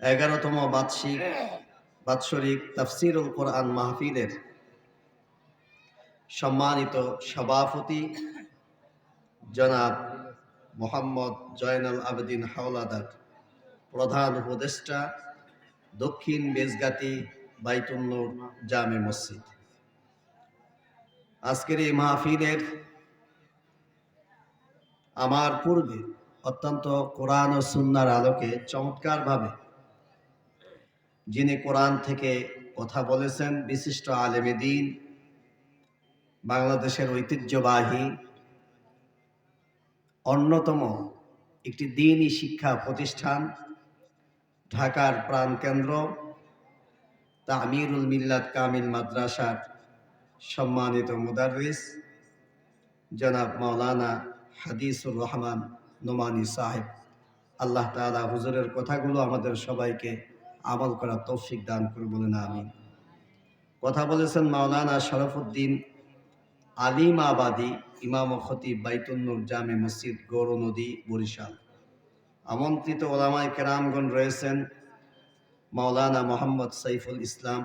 এগারোতম বার্ষিক বাৎসরিক তাফসিরুল কোরআন মাহফিলের সম্মানিত সভাপতি জনাব মোহাম্মদ জয়নাল আবেদিন হাওলাদার, প্রধান উপদেষ্টা, দক্ষিণ বেজগাতি বাইতুন্নুর জামে মসজিদ। আজকের এই মাহফিলের আমার পূর্বে অত্যন্ত কোরআন ও সুন্নার আলোকে চমৎকারভাবে যিনি কোরআন থেকে কথা বলেছেন, বিশিষ্ট আলেমে দিন, বাংলাদেশের ঐতিহ্যবাহী অন্যতম একটি দিনই শিক্ষা প্রতিষ্ঠান, ঢাকার প্রাণকেন্দ্র তামিরুল মিল্লাত কামিল মাদ্রাসার সম্মানিত মুদারিস জনাব মাওলানা হাদিসুর রহমান নোমানি সাহেব। আল্লাহ তাআলা হুজুরের কথাগুলো আমাদের সবাইকে আমল করার তৌফিক দান করে বলেন আমি কথা বলেছেন মাওলানা শরফুদ্দিন আলিম আবাদি, ইমাম খতিব বাইতুন্নুর জামে মসজিদ গৌর নদী, বরিশাল। আমন্ত্রিত ওলামায় কেরামগণ রয়েছেন মাওলানা মোহাম্মদ সাইফুল ইসলাম,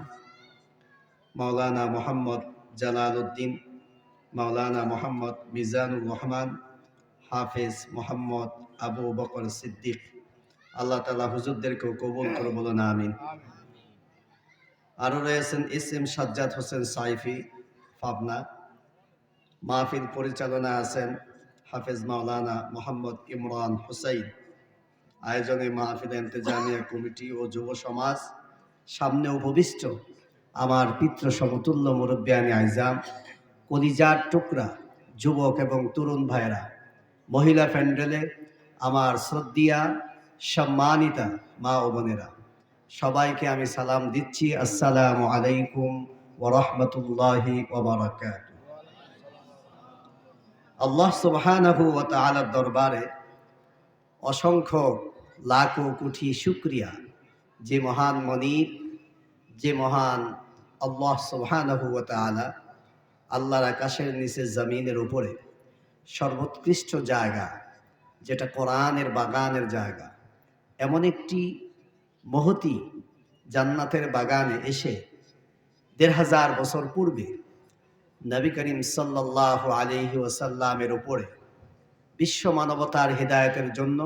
মাওলানা মোহাম্মদ জালাল উদ্দিন মাওলানা মোহাম্মদ মিজানুর রহমান, হাফেজ মোহাম্মদ আবু বকর সিদ্দিক। আল্লাহ তালা হুজুরদেরকেও কবুল করে বলুন আমিন। আরও রয়েছেন এস এম সাজ্জাদ হোসেন সাইফি, পাবনা। মাহফিল পরিচালনা আছেন হাফেজ মাওলানা মোহাম্মদ ইমরান হুসাইন। আয়োজনে মাহফিল ইন্তেজামিয়া কমিটি ও যুব সমাজ, সামনে উপবিষ্ট আমার পিতৃ সমতুল্য মুরব্বিয়ানি আইজাম, কলিজার টুকরা, যুবক এবং তরুণ ভাইরা মহিলা প্যান্ডেলে আমার শ্রদ্ধিয়া সম্মানিতা মা ও বোনেরা, সবাইকে আমি সালাম দিচ্ছি। আসসালামু আলাইকুম ওরহমতুল্লাহি ওবরাকাত আল্লাহ সুবহানাহু দরবারে অসংখ্য লাখো কোটি শুক্রিয়া। যে মহান মনিব, যে মহান আল্লাহ সুবহানাহু তাআলা আল্লাহর আকাশের নিচে জমিনের উপরে সর্বোৎকৃষ্ট জায়গা, যেটা কোরআনের বাগানের জায়গা এমন একটি মহতি জান্নাতের বাগানে এসে দেড় হাজার বছর পূর্বে নবী করিম সাল্লাহ আলহি ওসাল্লামের উপরে বিশ্ব মানবতার হৃদায়তের জন্য,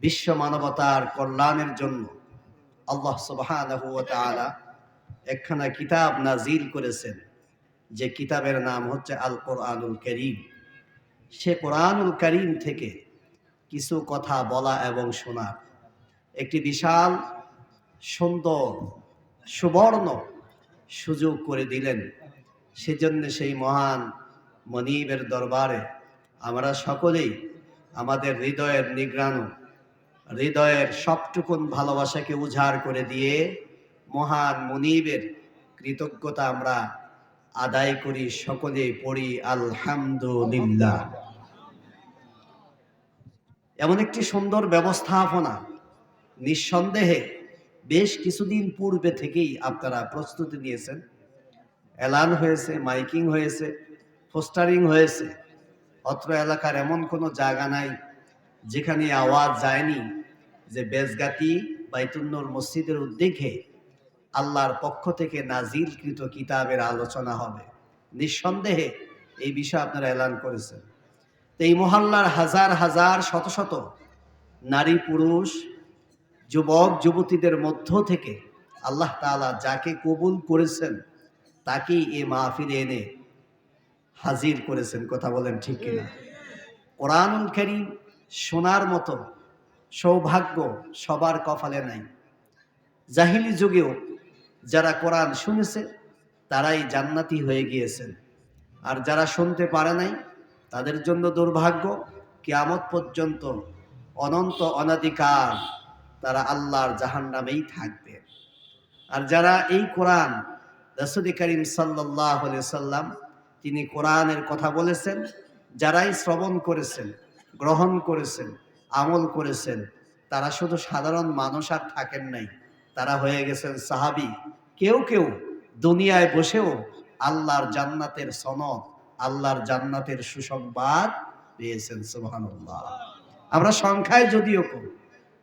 বিশ্ব মানবতার কল্যাণের জন্য আল্লাহ সুবহানাহু একখানা কিতাব নাজিল করেছেন। যে কিতাবের নাম হচ্ছে আল কোরআনুল করিম। সে কোরআনুল করিম থেকে কিছু কথা বলা এবং শোনার একটি বিশাল, সুন্দর, সুবর্ণ সুযোগ করে দিলেন। সেজন্য সেই মহান মনিবের দরবারে আমরা সকলেই আমাদের হৃদয়ের নিগ্রাণু হৃদয়ের সবটুকুন ভালোবাসাকে উজাড় করে দিয়ে মহান মনিবের কৃতজ্ঞতা আমরা আদায় করি, সকলে পড়ি, আলহামদুলিল্লাহ। এমন একটি সুন্দর ব্যবস্থাপনা নিঃসন্দেহে বেশ কিছুদিন পূর্বে থেকেই আপনারা প্রস্তুতি নিয়েছেন। এলান হয়েছে, মাইকিং হয়েছে, পোস্টারিং হয়েছে। অত্র এলাকার এমন কোনো জায়গা নাই যেখানে আওয়াজ যায়নি যে বেজগাতি, বাইতুন্নর মসজিদের উদ্যোগে আল্লাহর পক্ষ থেকে নাজিলকৃত কিতাবের আলোচনা হবে। নিঃসন্দেহে এই বিষয়ে আপনারা এলান করেছেন। এই মহল্লার হাজার হাজার শত শত নারী পুরুষ যুবক, যুবতীদের মধ্য থেকে আল্লাহ তাআলা যাকে কবুল করেছেন, তাকেই এ মাহফিলে এনে হাজির করেছেন। কথা বলেন ঠিক কিনা? কোরআনুল করিম শোনার মতো সৌভাগ্য সবার কপালে নাই। জাহিলি যুগেও যারা কোরআন শুনেছে, তারাই জান্নাতি হয়ে গিয়েছেন। আর যারা শুনতে পারে নাই, তাদের জন্য দুর্ভাগ্য, কিয়ামত পর্যন্ত অনন্ত অনাধিকার। তারা আল্লাহর জাহান নামেই থাকবে। আর যারা এই কোরআন রসুল করিম সাল্লাহ সাল্লাম তিনি কোরআনের কথা বলেছেন, যারাই শ্রবণ করেছেন, গ্রহণ করেছেন, আমল করেছেন, তারা শুধু সাধারণ মানুষ আর থাকেন নাই, তারা হয়ে গেছেন সাহাবি। কেউ কেউ দুনিয়ায় বসেও আল্লাহর জান্নাতের সনদ, আল্লাহর জান্নাতের সুসংবাদ পেয়েছেন, সুবহানাল্লাহ। আমরা সংখ্যায় যদিও কম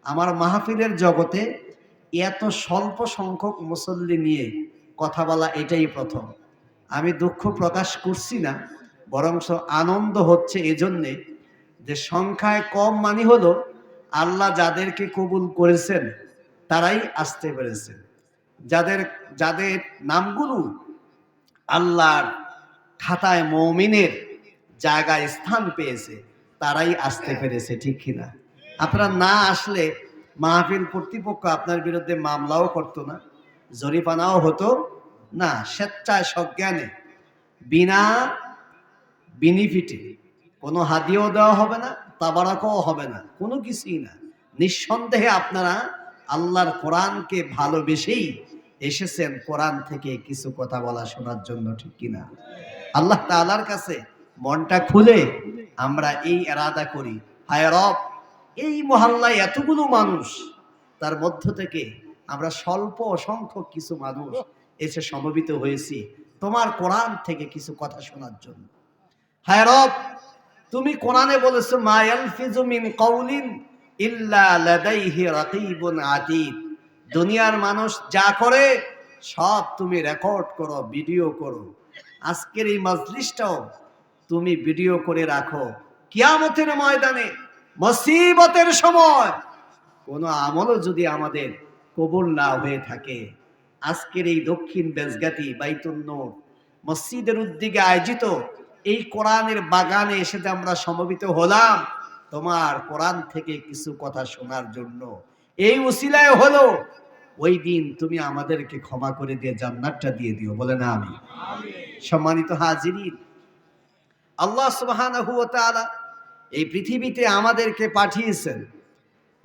আমার মাহফিলের জগতে এত স্বল্প সংখ্যক মুসল্লি নিয়ে কথা বলা এটাই প্রথম। আমি দুঃখ প্রকাশ করছি না বরং আনন্দ হচ্ছে এজন্যে যে সংখ্যায় কম মানে হলো আল্লাহ যাদেরকে কবুল করেছেন, তারাই আসতে পেরেছেন। যাদের যাদের নামগুলো আল্লাহর খাতায় মৌমিনের জায়গায় স্থান পেয়েছে, তারাই আসতে পেরেছে, ঠিক কিনা? আপনারা না আসলে মাহফিল কর্তৃপক্ষ আপনার বিরুদ্ধে মামলাও করতো না জরিপানাও হতো না স্বেচ্ছায় সজ্ঞানে বিনা বিনিফিটে কোনো হাদিয়াও দেওয়া হবে না, তাবারাকও হবে না, কোনো কিছুই না। নিঃসন্দেহে আপনারা আল্লাহর কোরআনকে ভালোবেসেই এসেছেন কোরআন থেকে কিছু কথা বলা শোনার জন্য, ঠিক কিনা আল্লাহ তালার কাছে মনটা খুলে আমরা এই এরাদা করি। হায় রব এই মহল্লায় এতগুলো মানুষ, তার মধ্য থেকে আমরা স্বল্প অসংখ্য কিছু মানুষ এসে সমবেত হয়েছি তোমার কোরআন থেকে কিছু কথা শোনার জন্য। হায় রব, তুমি কোরআনে বলেছ, মা ইয়ালফিজু মিন কাউলিন ইল্লা লাদাইহি রাকিবুন আতীদ। দুনিয়ার মানুষ যা করে, সব তুমি রেকর্ড করো, ভিডিও করো। আজকের এই মজলিসটাও তুমি ভিডিও করে রাখো। কিয়ামতের ময়দানে মুসিবতের সময়। কোনো আমলও যদি আমাদের কবুল না হয়ে থাকে আজকের এই দক্ষিণ বেজগাতি বাইতুন্নূর মসজিদের উদ্যোগে আয়োজিত এই কোরআনের বাগানে এসে যে আমরা সমবেত হলাম তোমার কোরআন থেকে কিছু কথা শোনার জন্য। এই উসিলায় হলো ওই দিন তুমি আমাদেরকে ক্ষমা করে দিয়ে জান্নাতটা দিয়ে দিও বলে না আমি? সম্মানিত হাজিরিন আল্লাহ সুবহানাহু ওয়া তাআলা এই পৃথিবীতে আমাদেরকে পাঠিয়েছেন।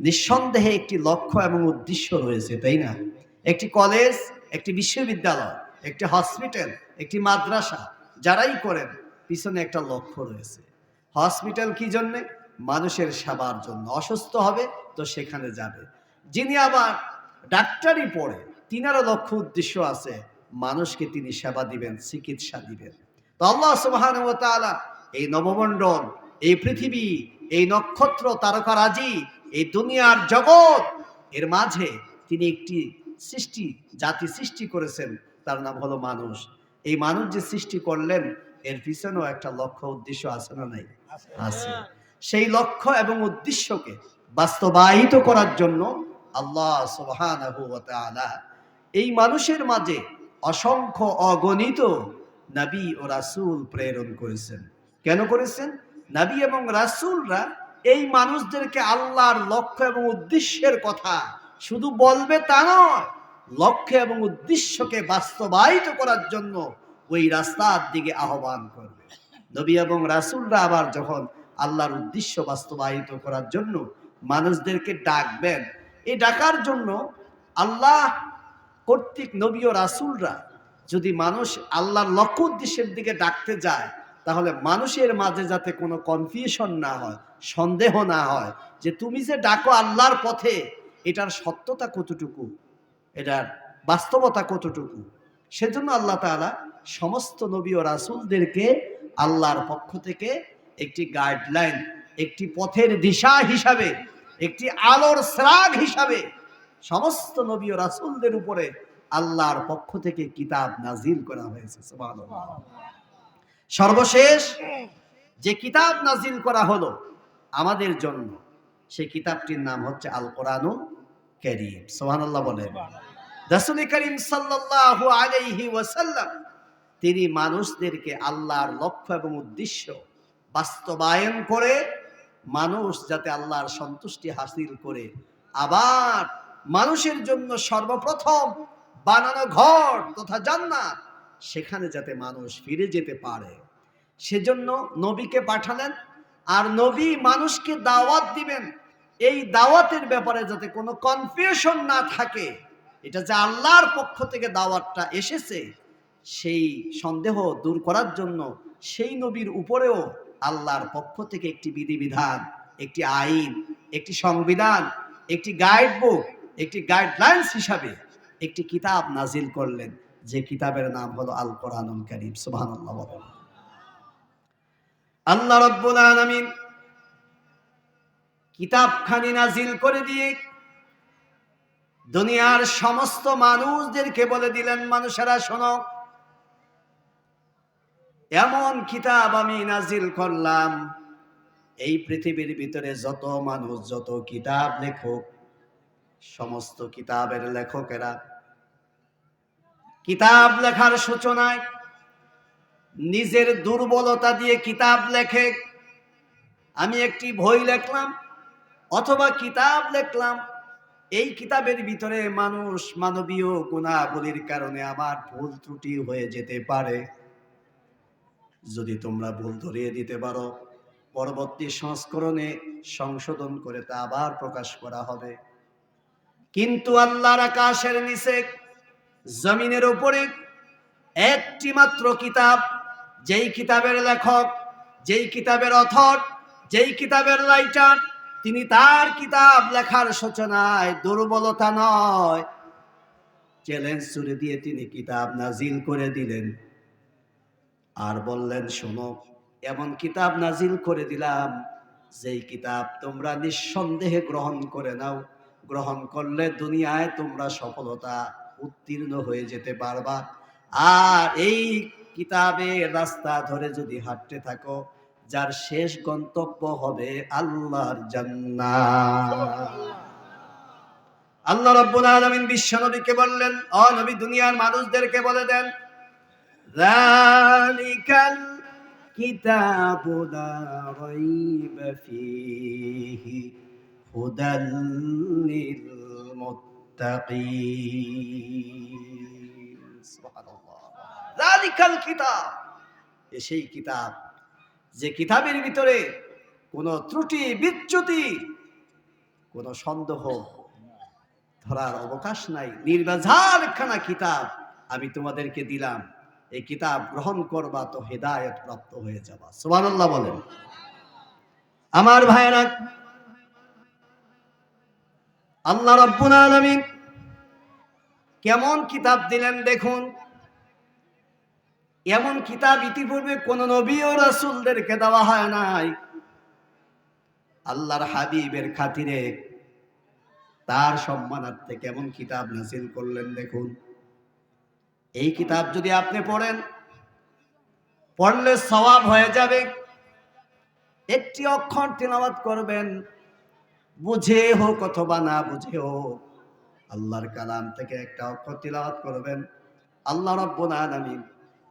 নিঃসন্দেহে একটি লক্ষ্য এবং উদ্দেশ্য রয়েছে, তাই না? একটি কলেজ, একটি বিশ্ববিদ্যালয়, একটি হসপিটাল, একটি মাদ্রাসা, যারাই করেন, পিছনে একটা লক্ষ্য রয়েছে। হসপিটাল কি জন্যে? মানুষের সেবার জন্য। অসুস্থ হবে তো সেখানে যাবে। যিনি আবার ডাক্তারি পড়ে, তিনারও লক্ষ্য উদ্দেশ্য আছে, মানুষকে তিনি সেবা দিবেন, চিকিৎসা দিবেন। তো আল্লাহ তাআলা এই নবমণ্ডল এই পৃথিবী এই নক্ষত্র তারকারাজি এই দুনিয়ার জগৎ। এর মাঝে তিনি একটি সৃষ্টি জাতি সৃষ্টি করেছেন তার নাম হলো মানুষ। এই মানুষ যে সৃষ্টি করলেন এর পিছনেও একটা লক্ষ্য উদ্দেশ্য আছে না নাই? আছে। সেই লক্ষ্য এবং উদ্দেশ্যকে বাস্তবায়িত করার জন্য আল্লাহ সুবহানাহু ওয়া তাআলা এই মানুষের মাঝে অসংখ্য অগণিত নবী ও রাসূল প্রেরণ করেছেন। কেন করেছেন? নবী এবং রাসূলরা এই মানুষদেরকে আল্লাহর লক্ষ্য এবং উদ্দেশ্যের কথা শুধু বলবে তা নয়, লক্ষ্য এবং উদ্দেশ্যকে বাস্তবায়িত করার জন্য ওই রাস্তার দিকে আহ্বান করবে। নবী এবং রাসূলরা আবার যখন আল্লাহর উদ্দেশ্য বাস্তবায়িত করার জন্য মানুষদেরকে ডাকবেন এই ডাকার জন্য আল্লাহ কর্তৃক নবী ও রাসূলরা যদি মানুষ আল্লাহর লক্ষ্য উদ্দেশ্যের দিকে ডাকতে যায় তাহলে মানুষের মাঝে যাতে কোনো কনফিউশন না হয়, সন্দেহ না হয় যে তুমি যে ডাকো আল্লাহর পথে, এটার সত্যতা কতটুকু? এটার বাস্তবতা কতটুকু? সেজন্য আল্লাহ তাআলা সমস্ত নবী ও রাসূলদেরকে আল্লাহর পক্ষ থেকে একটি গাইডলাইন একটি পথের দিশা হিসাবে, একটি আলোর স্রাগ হিসাবে সমস্ত নবী ও রাসূলদের উপরে আল্লাহর পক্ষ থেকে কিতাব নাজিল করা হয়েছে। সর্বশেষ যে কিতাব নাজিল করা হলো আমাদের জন্য, সেই কিতাবটির নাম হচ্ছে আল কোরআনুল করিম। সুবহানাল্লাহ বলেন, রাসূল করিম ওয়াসাল্লাম, তিনি মানুষদেরকে আল্লাহর লক্ষ্য এবং উদ্দেশ্য বাস্তবায়ন করে মানুষ যাতে আল্লাহর সন্তুষ্টি হাসিল করে, আবার মানুষের জন্য সর্বপ্রথম বানানো ঘর তথা জান্নাত, সেখানে যাতে মানুষ ফিরে যেতে পারে। সেজন্য নবীকে পাঠালেন আর নবী মানুষকে দাওয়াত দিবেন। এই দাওয়াতের ব্যাপারে যাতে কোনো কনফিউশন না থাকে, এটা যে আল্লাহর পক্ষ থেকে দাওয়াতটা এসেছে, সেই সন্দেহ দূর করার জন্য সেই নবীর উপরেও আল্লাহর পক্ষ থেকে একটি বিধিবিধান, একটি আইন, একটি সংবিধান, একটি গাইড বুক একটি গাইডলাইন্স হিসাবে একটি কিতাব নাজিল করলেন। যে কিতাবের নাম হলো আল কোরআনুল করিম বলেন। আল্লাহ কিতাবখানি নাজিল করে দিয়ে দুনিয়ার সমস্ত মানুষদেরকে বলে দিলেন, মানুষেরা, শোনো, এমন কিতাব আমি নাজিল করলাম, এই পৃথিবীর ভিতরে যত মানুষ, যত কিতাব লেখক, সমস্ত কিতাবের লেখকেরা, কিতাব লেখার সূচনায় নিজের দুর্বলতা দিয়ে কিতাব লেখে। আমি একটি বই লেখলাম, অথবা কিতাব লেখলাম। এই কিতাবের ভিতরে মানুষ মানবীয় গুণাবলীর কারণে আমার ভুল ত্রুটি হয়ে যেতে পারে। যদি তোমরা ভুল ধরিয়ে দিতে পারো, পরবর্তী সংস্করণে সংশোধন করে তা আবার প্রকাশ করা হবে। কিন্তু আল্লাহর আকাশের নিচে, জমিনের উপরে একটি মাত্র কিতাব যেই কিতাবের লেখক, যেই কিতাবের অথর, যেই কিতাবের রাইটার তিনি তার কিতাব লেখার সূচনায় দুর্বলতা নয়। চ্যালেঞ্জ ছুড়ে দিয়ে তিনি কিতাব নাজিল করে দিলেন। আর বললেন, শোনো, এমন কিতাব নাজিল করে দিলাম, যেই কিতাব তোমরা নিঃসন্দেহে গ্রহণ করে নাও। গ্রহণ করলে দুনিয়ায় তোমরা সফলতা উত্তীর্ণ হয়ে যেতে পারবা। আর এই কিতাবের রাস্তা ধরে যদি হাঁটতে থাকো, যার শেষ গন্তব্য হবে আল্লাহর আল্লাহ রাব্বুল আলামিন বিশ্ব নবীকে বললেন, অ নবী, দুনিয়ার মানুষদেরকে বলে দেন, যালিকাল কিতাবু লা রাইবা ফীহি মুত্তাকিন। সুবহানাল্লাহ। যালিকাল কিতাব। এ সেই কিতাব যে কিতাবের ভিতরে কোনো ত্রুটি, বিচ্যুতি, কোনো সন্দেহ ধরার অবকাশ নাই। নির্বাঝার খানা কিতাব আমি তোমাদেরকে দিলাম। এই কিতাব গ্রহণ করবা তো হেদায়ত প্রাপ্ত হয়ে যাবা। সুবহানাল্লাহ বলেন। আমার ভাইয়েরা, আল্লাহ রাব্বুল আলামিন কেমন কিতাব দিলেন দেখুন। এমন কিতাব ইতিপূর্বে কোন নবী ও রাসূলদেরকে দেওয়া হয় নাই। আল্লাহর হাবিবের খাতিরে তার সম্মানার্থে কেমন কিতাব নাসিল করলেন দেখুন। এই কিতাব যদি আপনি পড়েন, পড়লে সওয়াব হয়ে যাবে। একটি অক্ষর তেলাওয়াত করবেন, বুঝে হোক অথবা না বুঝে হোক, আল্লাহর কালাম থেকে একটা অক্ষর তিলাওয়াত করবেন। আল্লাহ রব্বুল আলামিন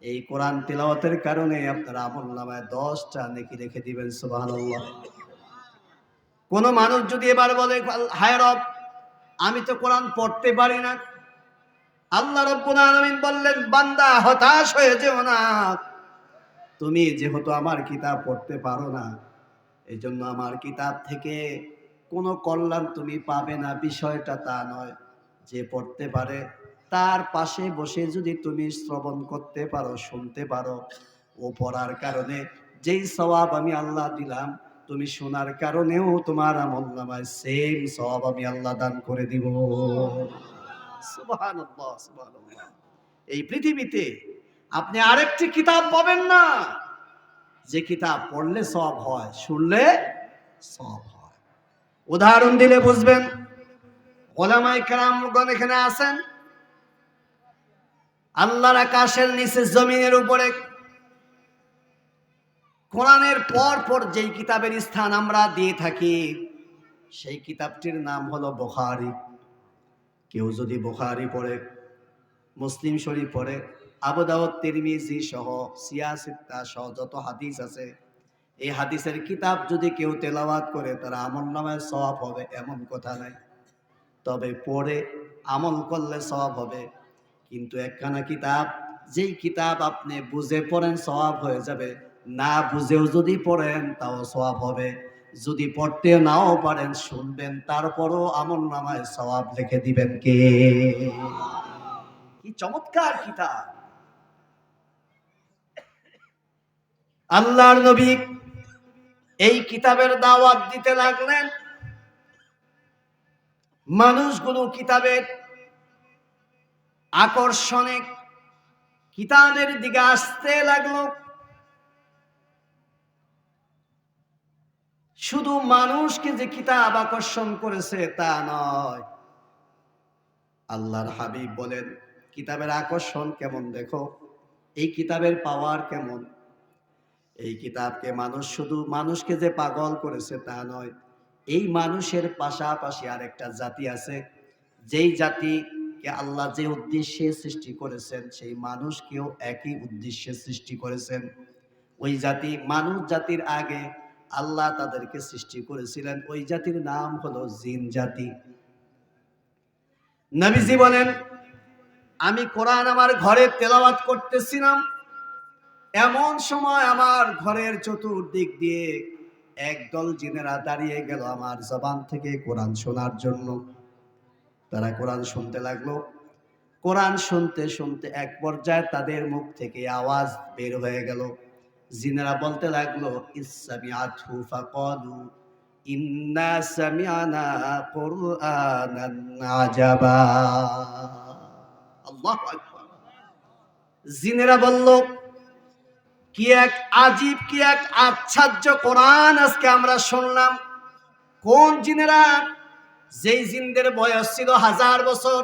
এই কোরআন তিলাওয়াতের কারণে আপনার আমল নামায় দশটা নেকি রেখে দিবেন, সুবহানাল্লাহ। কোন মানুষ যদি এবার বলে, হায় রব, আমি তো কোরআন পড়তে পারি না। আল্লাহ আলামিন বললেন, বান্দা, হতাশ হয়ে যেও না। তুমি যেহেতু আমার কিতাব পড়তে পারো না এই জন্য আমার কিতাব থেকে কোনো কল্যাণ তুমি পাবে না। বিষয়টা তা নয়, যে পড়তে পারে তার পাশে বসে যদি তুমি শ্রবণ করতে পারো, শুনতে পারো, ও পড়ার কারণে যেই সওয়াব আমি আল্লাহ দিলাম, তুমি শোনার কারণেও তোমার আমল নামায় সেম সওয়াব আমি আল্লাহ দান করে দিব। এই পৃথিবীতে আপনি আরেকটি কিতাব পাবেন না। যে কিতাব পড়লে সব হয়, শুনলে সব হয়। উদাহরণ দিলে বুঝবেন। ওলামাই কারামগণ এখানে আছেন। আল্লাহর আকাশের নিচে জমিনের উপরে। কোরআনের পর পর যেই কিতাবের স্থান আমরা দিয়ে থাকি, সেই কিতাবটির নাম হলো বোখারি। কেউ যদি বোখারি পড়ে, মুসলিম শরীফ পড়ে আবুদাউদ তিরমিজি সহ সিয়াসিত্তা সহ যত হাদিস আছে, এই হাদিসের কিতাব যদি কেউ তেলাওয়াত করে, তার আমল নামায় সওয়াব হবে, এমন কথা নাই। তবে পড়ে আমল করলে সওয়াব হবে। কিন্তু একখানা কিতাব, যেই কিতাব আপনি বুঝে পড়েন সওয়াব হয়ে যাবে। না বুঝেও যদি পড়েন, তাও সওয়াব হবে। যদি পড়তে নাও পারেন, শুনবেন, তারপরও আমল নামায় সওয়াব লিখে দিবেন কে? কি চমৎকার কিতাব! আল্লাহর নবী এই কিতাবের দাওয়াত দিতে লাগলেন। মানুষগুলো কিতাবের আকর্ষণে কিতাবের দিকে আসতে লাগল। শুধু মানুষকে যে কিতাব আকর্ষণ করেছে তা নয়, আল্লাহর হাবিব বলেন, কিতাবের আকর্ষণ কেমন দেখো? এই কিতাবের পাওয়ার কেমন? এই কিতাবকে মানুষ শুধু মানুষকে যে পাগল করেছে তা নয়, এই মানুষের পাশাপাশি আরেকটা জাতি আছে, যেই জাতিকে আল্লাহ যে উদ্দেশ্যে সৃষ্টি করেছেন, সেই মানুষকেও একই উদ্দেশ্যে সৃষ্টি করেছেন। ওই জাতি, মানুষ জাতির আগে আল্লাহ তাদেরকে সৃষ্টি করেছিলেন। ওই জাতির নাম হলো জিন জাতি। নবীজি বলেন, আমি কোরআন আমার ঘরে তেলাওয়াত করতেছিলাম। এমন সময় আমার ঘরের চতুর্দিক দিয়ে একদল জিনেরা দাঁড়িয়ে গেল আমার জবান থেকে কোরআন শোনার জন্য। তারা কোরআন শুনতে লাগল। কোরআন শুনতে শুনতে এক পর্যায়ে তাদের মুখ থেকে আওয়াজ বের হয়ে গেল। জিনেরা বলতে লাগল, ইসসামিআতহু ফাকালু, ইন্না সামিআনা কুরআনান আজাবা। আল্লাহু আকবার। জিনেরা বলল, কি এক আজীব, কি এক আশ্চর্য কোরআন আজকে আমরা শুনলাম। কোন জিনেরা যেই জিনদের বয়স ছিল হাজার বছর,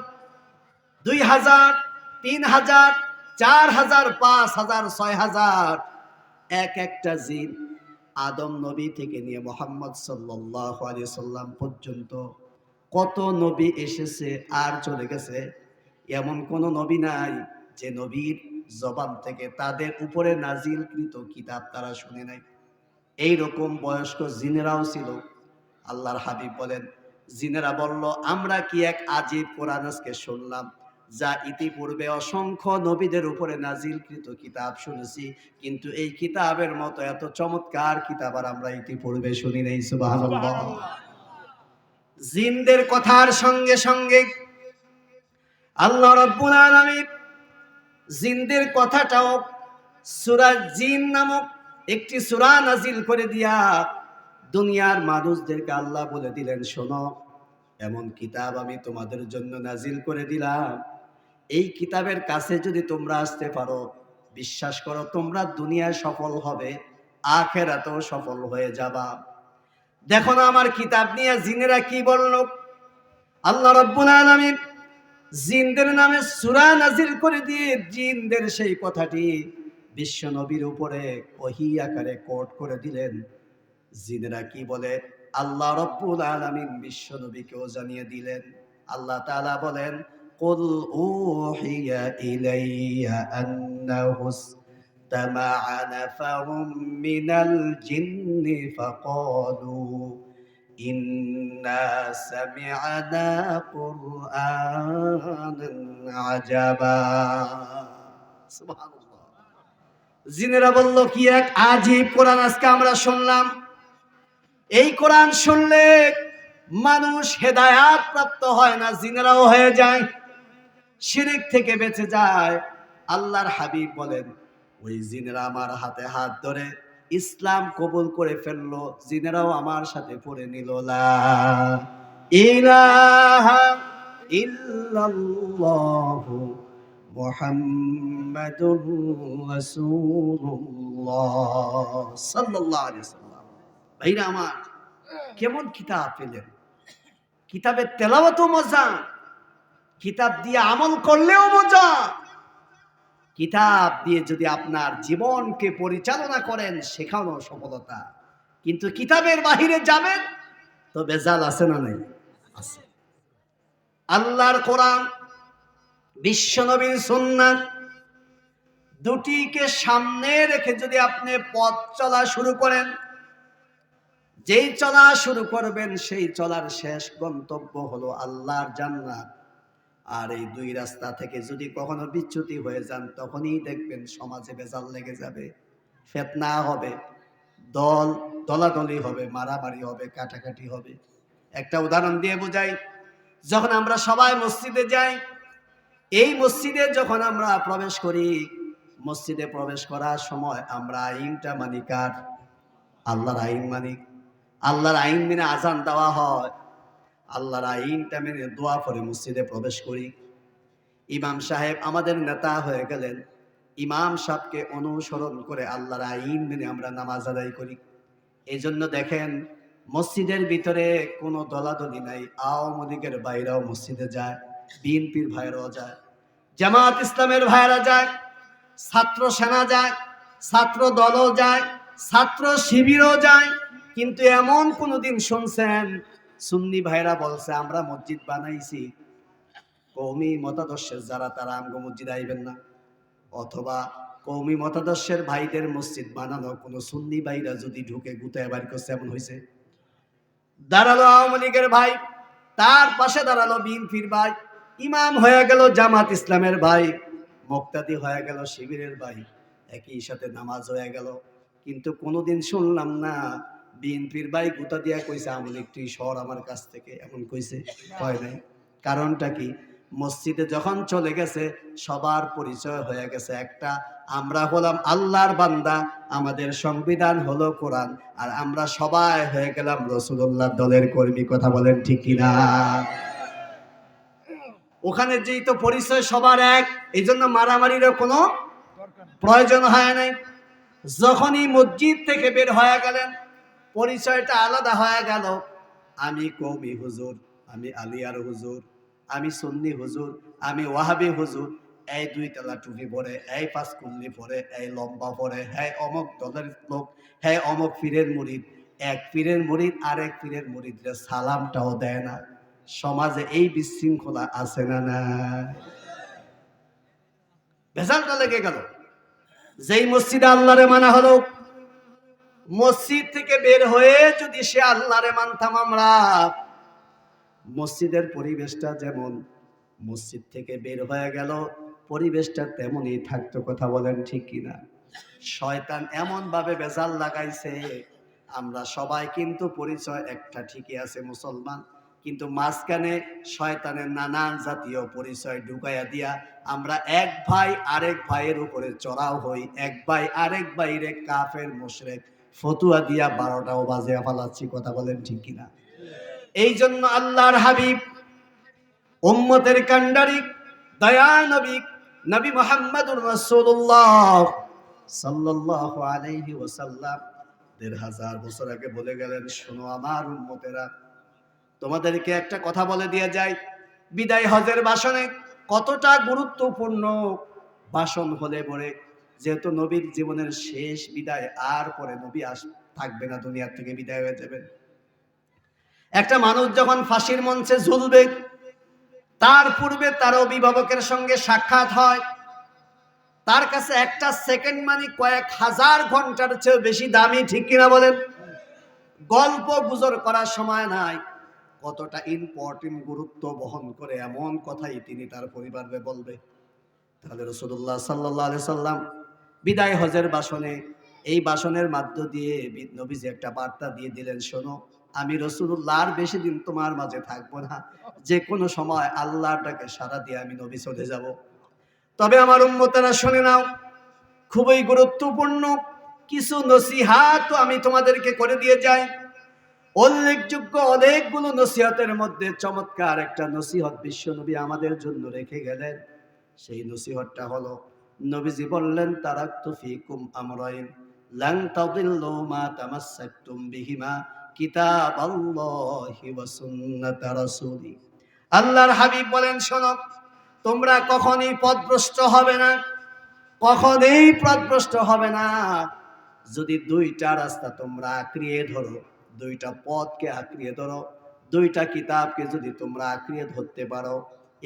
দুই হাজার, তিন হাজার, চার হাজার, পাঁচ হাজার, ছয় হাজার, এক একটা জিন আদম নবী থেকে নিয়ে মোহাম্মদ সাল্লাহ আলি সাল্লাম পর্যন্ত কত নবী এসেছে আর চলে গেছে? এমন কোন নবী নাই যে নবীর জবান থেকে তাদের উপরে নাজিলকৃত কিতাব তারা শুনে নাই। এই রকম বয়স্ক জিনেরাও ছিল। আল্লাহর হাবিব বলেন জিনেরা বলল আমরা কি এক আজীব কোরআন আজকে শুনলাম যা ইতিপূর্বে অসংখ্য নবীদের উপরে নাজিলকৃত কিতাব শুনেছি কিন্তু এই কিতাবের মতো এত চমৎকার কিতাব আর আমরা ইতিপূর্বে শুনি নাই সুবহানাল্লাহ জিনদের কথার সঙ্গে সঙ্গে আল্লাহ রাব্বুল আলামিন জিনদের কথাটাও সূরা জিন নামক একটি সূরা নাজিল করে দিয়া দুনিয়ার মানুষদেরকে আল্লাহ বলে দিলেন, শোনো, এমন কিতাব আমি তোমাদের জন্য নাজিল করে দিলাম। এই কিতাবের কাছে যদি তোমরা আসতে পারো, বিশ্বাস করো, তোমরা দুনিয়ায় সফল হবে, আখেরাতেও সফল হয়ে যাবা। দেখো না আমার কিতাব নিয়ে জিনেরা কি বলল? আল্লাহ রব্বুল জিনদের নামে সূরা নাজিল করে দিয়ে জিনদের সেই কথাটি বিশ্ব নবীর উপরে ওহি আকারে কোট করে দিলেন। জিনেরা কি বলে আল্লাহ রব্বুল আলামিন বিশ্ব নবীকেও জানিয়ে দিলেন আল্লাহ তাআলা বলেন قل أوحي إلي أنه استمع نفر من الجن فقالوا إنا سمعنا قرآنا عجبا سبحان الله জিনেরা বলল কি এক আজীব কোরআন আজকে আমরা শুনলাম এই কোরআন শুনলে মানুষ হেদায়াত প্রাপ্ত হয় না, জিনেরাও হয়ে যায়, শিরিক থেকে বেঁচে যায়। আল্লাহর হাবিব বলেন, ওই জিনেরা আমার হাতে হাত ধরে ইসলাম কবুল করে ফেলল, জিনেরাও আমার সাথে পড়ে নিল ইল্লাল্লাহু মুহাম্মাদুর ভাইরা আমার কেমন কিতাব পেলেন? কিতাবের তেলাওয়াতও মজা কিতাব দিয়ে আমল করলেও মজা। কিতাব দিয়ে যদি আপনার জীবনকে পরিচালনা করেন সেখানেও সফলতা। কিন্তু কিতাবের বাহিরে যাবেন তো বেজাল আছে না নেই? আছে। আল্লাহর কোরআন বিশ্বনবীর সুন্নাত দুটিকে সামনে রেখে যদি আপনি পথ চলা শুরু করেন যেই চলা শুরু করবেন, সেই চলার শেষ গন্তব্য হলো আল্লাহর জান্নাত। আর এই দুই রাস্তা থেকে যদি কখনো বিচ্যুতি হয়ে যান, তখনই দেখবেন সমাজে বেজাল লেগে যাবে, ফেতনা হবে, দল দলাদলি হবে, মারামারি হবে, কাটাকাটি হবে। একটা উদাহরণ দিয়ে বোঝাই, যখন আমরা সবাই মসজিদে যাই, এই মসজিদে যখন আমরা প্রবেশ করি, মসজিদে প্রবেশ করার সময় আমরা আইনটা মানি কার? আল্লাহর আইন মানি। আল্লাহর আইন মেনে আজান দেওয়া হয়। আল্লাহর আইনটা মেনে দোয়া করে মসজিদে প্রবেশ করি। ইমাম সাহেব আমাদের নেতা হয়ে গেলেন। ইমাম সাহেবকে অনুসরণ করে আল্লাহর আইন মেনে আমরা নামাজ আদায় করি। এই জন্য দেখেন, মসজিদের ভিতরে কোনো দলাদলি নাই। আওয়ামী লীগের বাইরেও মসজিদে যায়, বিএনপির ভাইরাও যায়, জামাত ইসলামের ভাইরা যায়, ছাত্র সেনা যায়, ছাত্র দলও যায়, ছাত্র শিবিরও যায়। কিন্তু এমন কোনোদিন শুনছেন? সুন্নি ভাইরা বলছে, আমরা মসজিদ বানাইছি। কৌমি মতাদর্শের যারা, তারা আমগো মসজিদ আইবেন না। অথবা কৌমি মতাদর্শের ভাইদের মসজিদ বানানো, কোনো সুন্নি ভাইরা যদি ঢুকে গুতায় বাড়ি করছে, এমন হয়েছে দাঁড়াল আওয়ামী লীগের ভাই, তার পাশে দাঁড়াল বিএনপির ভাই, ইমাম হয়ে গেল জামাত ইসলামের ভাই, মুক্তাদি হয়ে গেল শিবিরের ভাই, একই সাথে নামাজ হয়ে গেল। কিন্তু কোনোদিন শুনলাম না বিএনপির ভাই গুতা দিয়া কইছে, আওয়ামী লীগ শহর আমার কাছ থেকে। এমন কইছে, হয় নাই। কারণটা কি? মসজিদে যখন চলে গেছে, সবার পরিচয় হয়ে গেছে একটা, আমরা হলাম আল্লাহর বান্দা, আমাদের সংবিধান হলো কোরআন, আর আমরা সবাই হয়ে গেলাম রসুল্লাহ দলের কর্মী। কথা বলেন ঠিক কিনা? ওখানে যেই তো পরিচয় সবার এক এই জন্য মারামারিরও কোনো প্রয়োজন হয় নাই। যখনই মসজিদ থেকে বের হয়ে গেলেন পরিচয়টা আলাদা হয়ে গেল। আমি কৌমি হুজুর, আমি আলিয়ার হুজুর, আমি সুন্নি হুজুর, আমি ওয়াহাবি হুজুর। এই দুই তলা টুপি পরে, এই পাঁচ কুল্লি পরে, এই লম্বা পরে হ্যাঁ অমক দলের লোক হ্যাঁ অমক পীরের মুরিদ এক পীরের মুরিদ আর এক পীরের মুরিদরে সালামটাও দেয় না। সমাজে এই বিশৃঙ্খলা আছে না না ভেজালটা লেগে গেল। যেই মসজিদে আল্লাহরে মানা হলো মসজিদ থেকে বের হয়ে যদি সে আল্লাহরে মানতাম আমরা, মসজিদের পরিবেশটা যেমন মসজিদ থেকে বের হয়ে গেল, পরিবেশটা তেমনই থাকতো, কথা বলেন ঠিক কিনা? শয়তান এমন ভাবে বেজাল লাগাইছে, আমরা সবাই কিন্তু পরিচয় একটা ঠিকই আছে, মুসলমান। কিন্তু মাঝখানে শয়তানের নানান জাতীয় পরিচয় ঢুকাইয়া দিয়া আমরা এক ভাই আরেক ভাইয়ের উপরে চড়াও হই, এক ভাই আরেক ভাইরে কাফের, মোশরেক। ফতুয়া দিয়া বারোটাও বাজে ফালাচ্ছি কথা বলেন ঠিক কিনা। এই জন্য আল্লাহর হাবিব উম্মতের কান্ডারি দয়া নবী নবী মোহাম্মদুর রাসূলুল্লাহ সাল্লাল্লাহু আলাইহি ওয়াসাল্লাম দেড় হাজার বছর আগে বলে গেলেন, শোনো আমার উম্মতেরা, তোমাদেরকে একটা কথা বলে দিয়ে যায় বিদায় হজের ভাষণে কতটা গুরুত্বপূর্ণ ভাষণ হলে পরে যেহেতু নবীর জীবনের শেষ বিদায় আর পরে নবী আস থাকবে না, দুনিয়ার থেকে বিদায় হয়ে যাবেন একটা মানুষ যখন ফাঁসির মঞ্চে ঝুলবে, তার পূর্বে তার অভিভাবকের সঙ্গে সাক্ষাৎ হয়। তার কাছে একটা সেকেন্ড মানে কয়েক হাজার ঘণ্টার চেয়ে বেশি দামি, ঠিক কিনা বলেন? গল্প গুজর করার সময় নাই। কতটা ইম্পর্টেন্ট গুরুত্ব বহন করে এমন কথাই তিনি তার পরিবারে বলবে। তাহলে রসুল্লাহ সাল্লাহ সাল্লাম বিদায় হজের বাসনে, এই বাসনের মাধ্য দিয়ে নবীজি একটা বার্তা দিয়ে দিলেন, শোনো, আমি রসুল্লাহ আর বেশি দিন তোমার মাঝে থাকব না। যে কোনো সময় আল্লাহটাকে সারা দিয়ে আমি নবী চলে যাব। তবে আমার উম্মতেরা শুনে নাও, খুবই গুরুত্বপূর্ণ কিছু নসিহাত আমি তোমাদেরকে করে দিয়ে যাই। উল্লেখযোগ্য অনেকগুলো নসিহতের মধ্যে চমৎকার একটা নসিহত বিশ্বনবী আমাদের জন্য রেখে গেলেন। সেই নসিহতটা হলো নবীজি বললেন তারাক্তু ফিকুম আমরাইন, লান তাদিল্লু মা তামাসসাকতুম বিহিমা, কিতাবাল্লাহি ওয়া সুন্নাত রাসূলি। আল্লাহর হাবিব বলেন, শোনো, তোমরা কখনই পথভ্রষ্ট হবে না, কখনই পথভ্রষ্ট হবে না। যদি দুইটা রাস্তা তোমরা আঁকড়িয়ে ধরো, দুইটা পথকে আঁকড়িয়ে ধরো, দুইটা কিতাবকে যদি তোমরা আঁকড়িয়ে ধরতে পারো,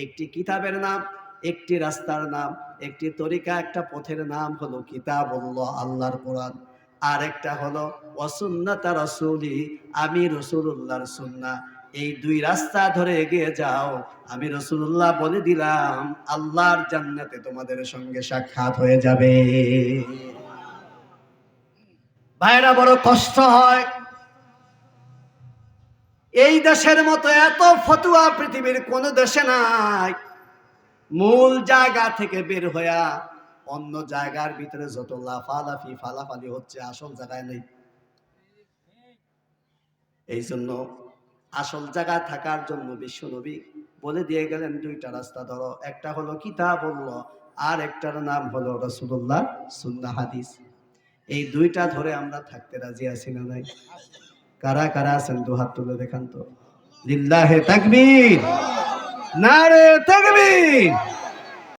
একটি কিতাবের নাম একটি রাস্তার নাম, একটি তরিকা, একটা পথের নাম হলো কিতাব আল্লাহর কোরআন। আর একটা হলো অসুন্নতা রসুলি, আমি রসুল্লাহর সুন্না এই দুই রাস্তা ধরে এগিয়ে যাও, আমি রসুল্লাহ বলে দিলাম, আল্লাহর জান্নাতে তোমাদের সঙ্গে সাক্ষাৎ হয়ে যাবে। ভাইরা, বড় কষ্ট হয়। এই দেশের মতো এত ফতুয়া পৃথিবীর কোন দেশে নাই। মূল জায়গা থেকে বের হইয়া অন্য জায়গার ভিতরে যত লাফালাফি, ফালাফালি হচ্ছে, আসল জায়গায় নেই। এই জন্য আসল জায়গায় থাকার জন্য বিশ্বনবী বলে দিয়ে গেলেন দুইটা রাস্তা ধরো। একটা হলো কিতাব বলল আর একটার নাম হলো রসুল্লাহ সুন্না হাদিস। এই দুইটা ধরে আমরা থাকতে রাজি আছি না নাই? কারা কারা আছেন? দু হাত তুলে দেখান তো। লিল্লাহে তাকবীর! নারে তাকবীর